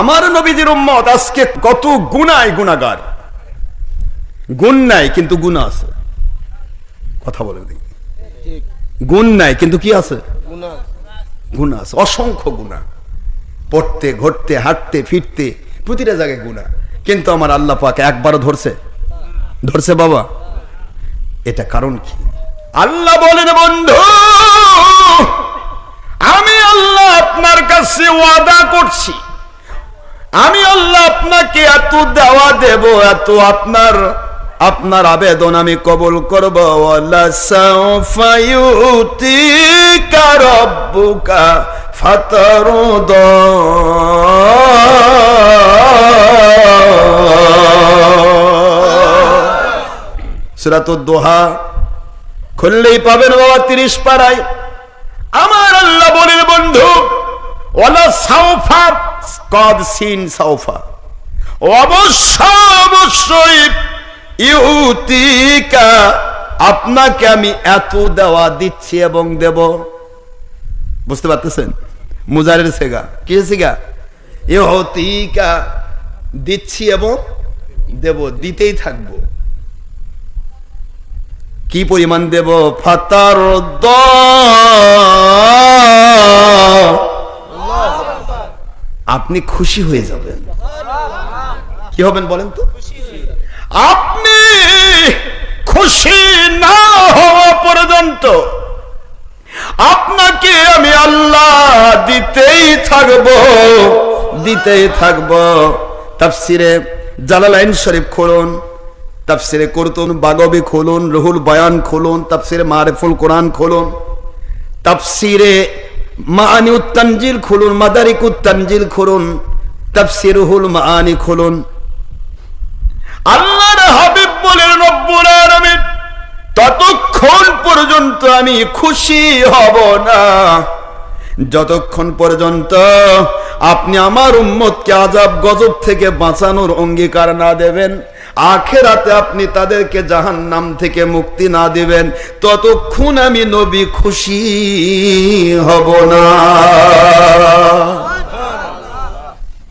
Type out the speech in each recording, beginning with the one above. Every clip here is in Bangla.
আমার নবীজির উম্মত আজকে কত গুনায় গুণাগার গুণ নাই, কিন্তু গুণা আছে। কথা বলে দেখি। গুণ নাই, কিন্তু কি আছে? গুণা আছে। অসংখ্য গুণা। পড়তে, ঘটতে, হাঁটতে, ফিরতে, প্রতিটা জায়গায় গুণা। কিন্তু আমার আল্লাহ পাকে একবারও ধরছে। ধরছে বাবা। এটা কারণ কি? আল্লাহ বলেন, বন্ধু, আমি আল্লাহ আপনার কাছে ওয়াদা করছি। আমি আল্লাহ আপনাকে এত দেওয়া দেব, এত আপনার আপনার আবেদন আমি কবুল করব। ফাতারুদ। সূরাতুদ দোহা খুললেই পাবেন বাবা তিরিশ পাড়ায়। আমার আল্লাহ বলেন বন্ধু ওলা সাউফা কদ সিন আপনাকে আমি এত দেওয়া দিচ্ছি এবং দেব। বুঝতে পারতেছেন? মুজারের সেগা। কি সেগা? ইউতিকা দিচ্ছি এবং দেব, দিতেই থাকব। কি পরিমাণ দেব? ফাতার দ আপনি খুশি হয়ে যাবেন। কি হবেন বলেন তো? আপনি খুশি না হওয়া পর্যন্ত আপনাকে আমি আল্লাহ দিতেই থাকব দিতেই থাকব। তাফসিরে জালালাইন শরীফ খুলুন, তাফসিরে করতুন বাগবি খুলুন, রহুল বয়ান খুলুন, তাফসিরে মারেফুল কোরআন খুলুন, তাফসিরে উত্তানজিল খুলুন, মাদারিক খুলুন মাআনি খুলুন। আল্লাহর হাবিব রব্বুল আলামিন, ততক্ষণ পর্যন্ত আমি খুশি হব না। যতক্ষণ পর্যন্ত আপনি আমার উম্মতকে আজাব গজব থেকে বাঁচানোর অঙ্গীকার না দেবেন আখেরাতে আপনি তাদেরকে জাহান নাম থেকে মুক্তি না দিবেন, ততক্ষণ আমি নবী খুশি হব না।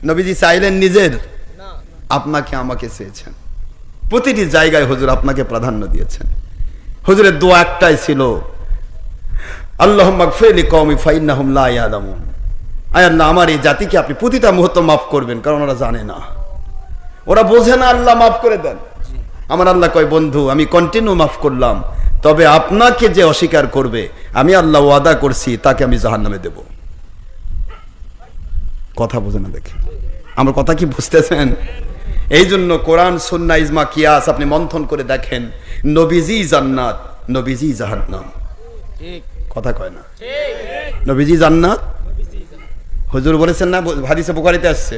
নবীজি চাইলেন নিজের, আপনাকে আমাকে চেয়েছেন। প্রতিটি জায়গায় হুজুর আপনাকে প্রাধান্য দিয়েছেন। হজুরের দোয়া একটাই ছিল আল্লাহ ফেলি কৌমি ফাইন্নাহুম আল্লাহ, আমার এই জাতিকে আপনি প্রতিটা মুহূর্ত মাফ করবেন, কারণ ওরা জানে না। ওরা বোঝে না আল্লাহ মাফ করে দেন। আমার আল্লাহ কয় বন্ধু আমি কন্টিনিউ মাফ করলাম। তবে আপনাকে যে অস্বীকার করবে আমি আল্লাহ ওয়াদা করছি তাকে আমি জাহান্নামে দেব। কথা বোঝে না দেখে। আমার কথা কি বুঝতেছেন? এই জন্য কোরআন সুন্না ইজমা কিয়াস আপনি মন্থন করে দেখেন নবীজি জান্নাত নবীজি জাহান্নাম। কথা কয় না। নবীজি জান্নাত? হজুর বলেছেন না হাদিসে বুখারিতে আসছে।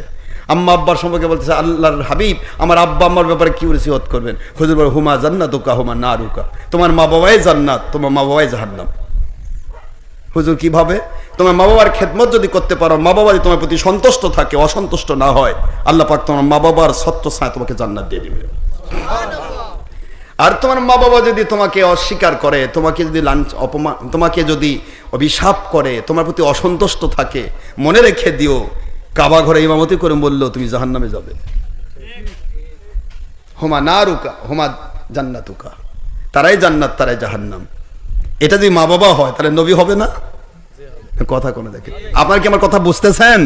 আম্মা আব্বার সম্পর্কে বলতেছে, আল্লাহর হাবিব, আমার আব্বা আম্মার ব্যাপারে কি ওসিয়ত করবেন? হুজুর বলে, হুমা জান্নাত উকা হুমা না রুকা তোমার মা বাবাই জান্নাত, তোমার মা বাবাই জাহান্নাম। হুজুর কীভাবে তোমার মা বাবার খেদমত যদি করতে পারো, মা বাবা যদি তোমার প্রতি সন্তুষ্ট থাকে, অসন্তুষ্ট না হয়, আল্লাহ পাক তোমার মা বাবার সত্য ছায় তোমাকে জান্নাত দিয়ে দিবে আর তোমার মা বাবা যদি তোমাকে অস্বীকার করে, তোমাকে যদি লাঞ্চ অপমান, তোমাকে যদি অভিশাপ করে, তোমার প্রতি অসন্তুষ্ট থাকে, মনে রেখে দিও কাবা ঘরে ইমামতি করে বলল তুমি জাহান নামে যাবে। হোমা না রুকা হোমা জান্নাতুকা। তারাই জান্নাত তারাই জাহান্নাম। এটা যদি মা বাবা হয় তাহলে নবী হবে না? কথা কোনো দেখে। আপনার কি আমার কথা বুঝতেছেন?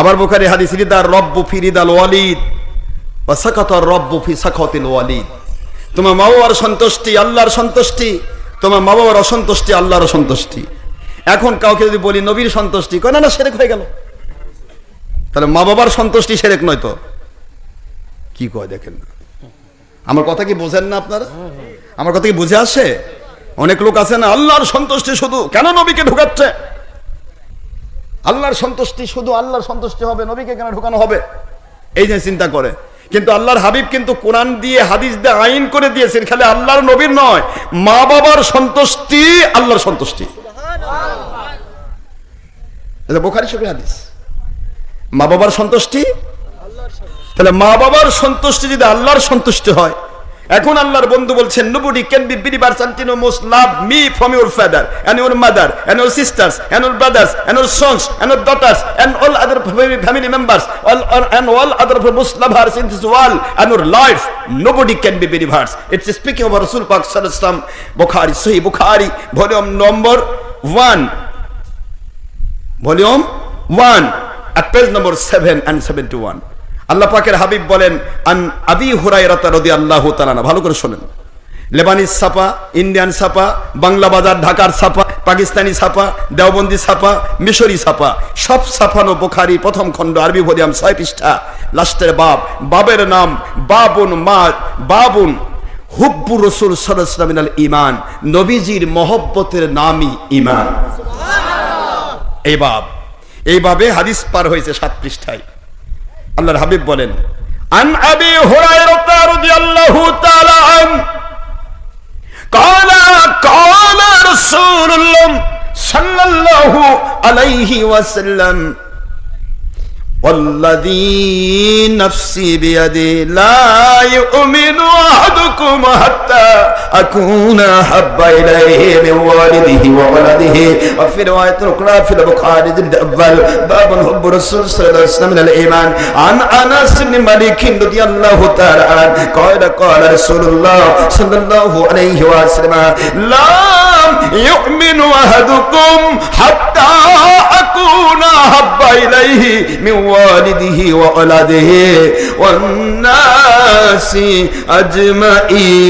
আবার বোখারি হাদিস রিদার রব্বু ফিরিদাল ওয়ালিদ বা সাকাতর রব্বু ফি সাখাতিল ওয়ালিদ। তোমার মা বাবার সন্তুষ্টি আল্লাহর সন্তুষ্টি তোমার মা বাবার অসন্তুষ্টি আল্লাহর অসন্তুষ্টি। এখন কাউকে যদি বলি নবীর সন্তুষ্টি কয় না না সেরেক হয়ে গেল। তাহলে মা বাবার সন্তুষ্টি সেরেক নয় তো? কি কয় দেখেন না। আমার কথা কি বোঝেন না আপনারা? আমার কথা কি বুঝে আসে? অনেক লোক আছে না, আল্লাহর সন্তুষ্টি শুধু, কেন নবীকে ঢুকাচ্ছে? আল্লাহর সন্তুষ্টি শুধু আল্লাহর সন্তুষ্টি হবে, নবীকে কেন ঢুকানো হবে? এই যে চিন্তা করে। কিন্তু আল্লাহর হাবিব কিন্তু কোরআন দিয়ে, হাদিস দিয়ে আইন করে দিয়েছেন, খালি আল্লাহর নবীর নয়, মা বাবার সন্তুষ্টি আল্লাহর সন্তুষ্টি। বোখারি শরীফের হাদিস। মা বাবার সন্তুষ্টি? তাহলে মা বাবার সন্তুষ্টি যদি আল্লাহর সন্তুষ্টি হয়, এখন আল্লাহর বন্ধু বলছেন nobody can be believers until most love me from your father and your mother and your sisters and your brothers and your sons and your daughters and all other family members and all other most lovers in this world and your life nobody can be believers it's speaking of রাসূল পাক ওয়াসাল্লাম বুখারী সহিহ Bukhari volume number 1 volume 1 at page number 7 and 71 আল্লাহ পাকের হাবিব বলেন, আন আবি হুরায়রা রাদিয়াল্লাহু তাআলা ভালো করে শুনেন। লেবানিজ ছাপা ইন্ডিয়ান ছাপা বাংলা বাজার, ঢাকার ছাপা পাকিস্তানি ছাপা দেওবন্দি ছাপা মিশরি ছাপা সব ছাপানো বোখারি, প্রথম খণ্ড, আরবি ভলিউম ছয় পৃষ্ঠা, লাস্টের বাব, বাবের নাম, বাবুন মা, বাবুন, হুব্বু রসুল সরসলামিনাল ইমান নবীজির মহব্বতের নামই ইমান এই বাব। এইভাবে হাদিস পার হয়েছে সাত পৃষ্ঠায়। আল্লাহর হাবিব বলেন, আন আবি হুরায়রা রাদিয়াল্লাহু তাআলা আন, কালা কালা রাসূলুল্লাহ সাল্লাল্লাহু আলাইহি ওয়াসাল্লাম والذي نفسي بيدي لا يؤمن أحدكم حتى أكون أحب إليه من والده وولده. وفي رواية أخرى في البخاري جلد أول باب حب رسول صلى الله عليه وسلم من الإيمان. عن أنس بن مالك رضي الله تعالى عنه قال قال رسول الله صلى الله عليه وسلم لا يؤمن أحدكم حتى أكون أحب إليه من والده وولده والناس أجمعين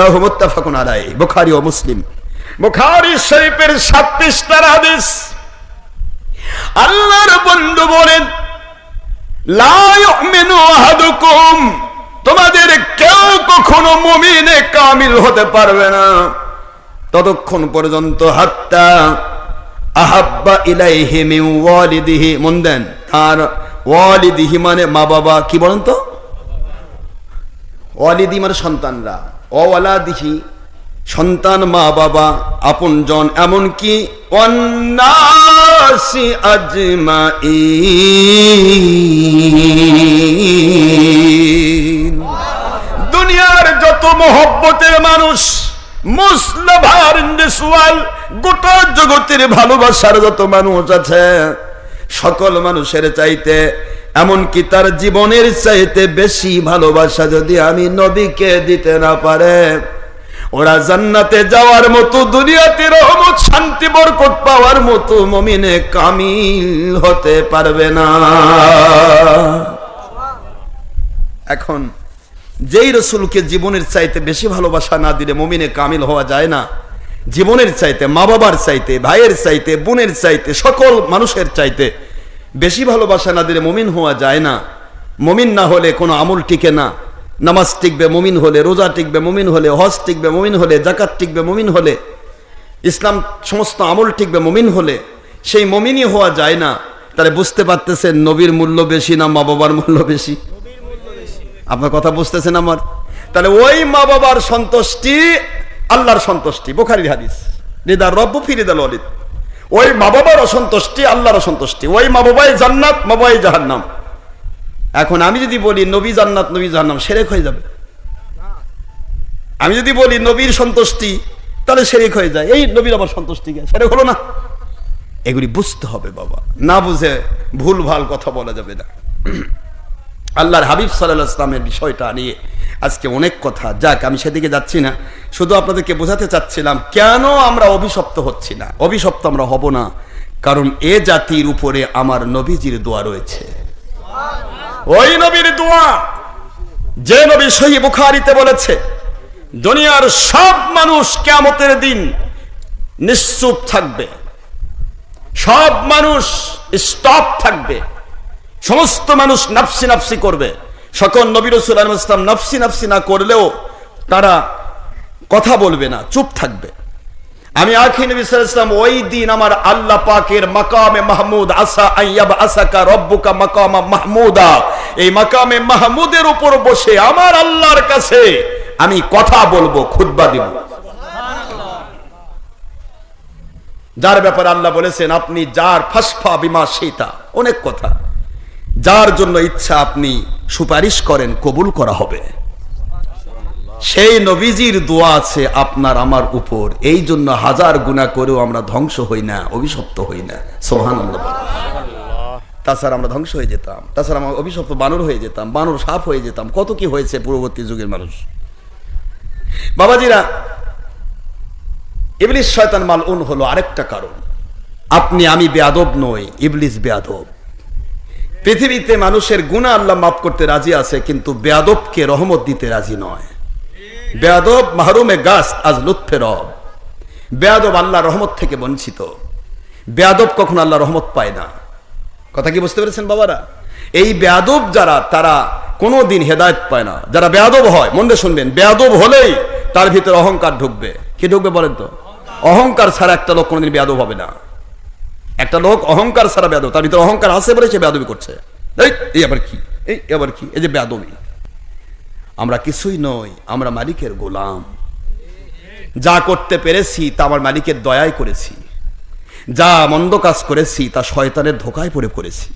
রাহু মুত্তাফাকুন আলাই বুখারী ও মুসলিম বুখারী শরীফের সাত পৃষ্ঠার হাদিস আল্লাহর বন্ধু বলেন লা ইউমিনু আহাদুকুম তোমাদের কেউ কখনো মুমিনে কামিল হতে পারবে না ততক্ষণ পর্যন্ত হাত্তা আহাব্বা ইলাইহি মিন ওয়ালিদিহি, মন দেন, তার ওয়ালিদিহি মানে মা বাবা কি বলেন তো? ওয়ালিদি মানে সন্তানরা অওয়ালাদিহি সন্তান, মা বাবা, আপনজন, এমনকি অন্নাসি আজমাইন। দুনিয়ার যত মহব্বতের মানুষ মুসলাভার ইন্দিসওয়াল গোটা জগতের ভালোবাসার যত মানুষ আছে, সকল মানুষের চাইতে, এমনকি তার জীবনের চাইতে বেশি ভালোবাসা যদি আমি নবীকে দিতে না পারে, ওরা জান্নাতে যাওয়ার মতো, দুনিয়াতে রহমত, শান্তি, বরকত পাওয়ার মতো মমিনে কামিল হতে পারবে না। এখন যেই রসুলকে জীবনের চাইতে বেশি ভালোবাসা না দিলে মমিনে কামিল হওয়া যায় না। জীবনের চাইতে মা বাবার চাইতে, ভাইয়ের চাইতে, বোনের চাইতে, সকল মানুষের চাইতে বেশি ভালোবাসা না দিলে মমিন হওয়া যায় না। মমিন না হলে কোনো আমল টিকে না। নামাজ টিকবে, মমিন হলে রোজা টিকবে, মমিন হলে হজ টিকবে, মমিন হলে জাকাত টিকবে, মমিন হলে ইসলাম সমস্ত আমল টিকবে, মমিন হলে সেই মমিনই হওয়া যায় না। তাহলে বুঝতে পারতেছেন নবীর মূল্য বেশি না মা বাবার মূল্য বেশি? আপনার কথা বুঝতেছেন আমার? তাহলে ওই মা বাবার সন্তুষ্টি আল্লাহর সন্তুষ্টি, বোখারির হাদিস। রিদার রব্বু ফিরিদাল অলিদ ওই মা বাবার অসন্তুষ্টি আল্লাহর অসন্তুষ্টি। ওই মা বাবাই জান্নাত মা বাবাই জাহান্নাম। এখন আমি যদি বলি নবী জান্নাত, নবী জাহান্নাম, সেরেক হয়ে যাবে। আমি যদি বলি নবীর সন্তুষ্টি, তাহলে সেরেক হয়ে যায়। এই নবীর আবার সন্তুষ্টি সেরেক হলো না। এগুলি বুঝতে হবে বাবা। না বুঝে ভুল ভালো কথা বলা যাবে না। আল্লাহর হাবিব সাল্লাহ ইসলামের বিষয়টা নিয়ে আজকে অনেক কথা। যাক, আমি সেদিকে যাচ্ছি না। শুধু আপনাদেরকে বোঝাতে চাচ্ছিলাম, কেন আমরা অভিশপ্ত হচ্ছি না? অভিশপ্ত আমরা হব না, কারণ এ জাতির উপরে আমার নবীজির দোয়া রয়েছে। ওই নবীর দোয়া, যে নবী সহি বুখারিতে বলেছে, দুনিয়ার সব মানুষ কেমতের দিন নিশ্চুপ থাকবে। সব মানুষ স্টপ থাকবে। সমস্ত মানুষ নাফসি নাফসি করবে। সকল নবী রসুল আলম ইসলাম নাফসি নাফসি না করলেও তারা কথা বলবে না, চুপ থাকবে। আমি আখি নবী ওই দিন আমার আল্লাহ পাকের মাকামে মাহমুদ, আসা আইয়াব আসাকা রব্বুকা মাকামা মাহমুদা। এই মাকামে মাহমুদের উপর বসে আমার আল্লাহর কাছে আমি কথা বলব, খুতবা দিব। যার ব্যাপারে আল্লাহ বলেছেন, আপনি যার ফাসফা বিমা সীতা অনেক কথা। যার জন্য ইচ্ছা আপনি সুপারিশ করেন, কবুল করা হবে। সেই নবীজির দোয়া আছে আপনার আমার উপর। এই জন্য হাজার গুণা করেও আমরা ধ্বংস হই না, অভিশপ্ত হই না। সোহান তাছাড়া আমরা ধ্বংস হয়ে যেতাম। তাছাড়া আমরা অভিশপ্ত বানর হয়ে যেতাম, বানর সাপ হয়ে যেতাম। কত কি হয়েছে পূর্ববর্তী যুগের মানুষ। বাবাজিরা, ইবলিস শয়তান মাল উন হলো আরেকটা কারণ। আপনি আমি বেয়াদব নই, ইবলিস বেয়াদব। পৃথিবীতে মানুষের গুণা আল্লাহ মাফ করতে রাজি আছে, কিন্তু বেয়াদবকে রহমত দিতে রাজি নয়। বেয়াদব মাহরুমে গাছ, আজ লুৎফে রব। বেয়াদব আল্লাহ রহমত থেকে বঞ্চিত। বেয়াদব কখন আল্লাহ রহমত পায় না। কথা কি বুঝতে পেরেছেন বাবারা? এই বেয়াদব যারা, তারা কোনো দিন হেদায়ত পায় না। যারা বেয়াদব হয় মনে শুনবেন, বেয়াদব হলেই তার ভিতরে অহংকার ঢুকবে। কি ঢুকবে বলেন তো? অহংকার ছাড়া একটা লোক কোনোদিন বেয়াদব হবে না। একটা লোক অহংকার ছাড়া বেয়াদব, তার ভিতরে অহংকার আছে বলে সে বেদবি করছে। এই এই আবার কি? এই আবার কি? এই যে বেদবি আমরা কিছুই নই, আমরা মালিকের গোলাম। যা করতে পেরেছি, তা আমার মালিকের দয়ায় করেছি। যা মন্দ কাজ করেছি, তা শয়তানের ধোকায় পড়ে করেছি।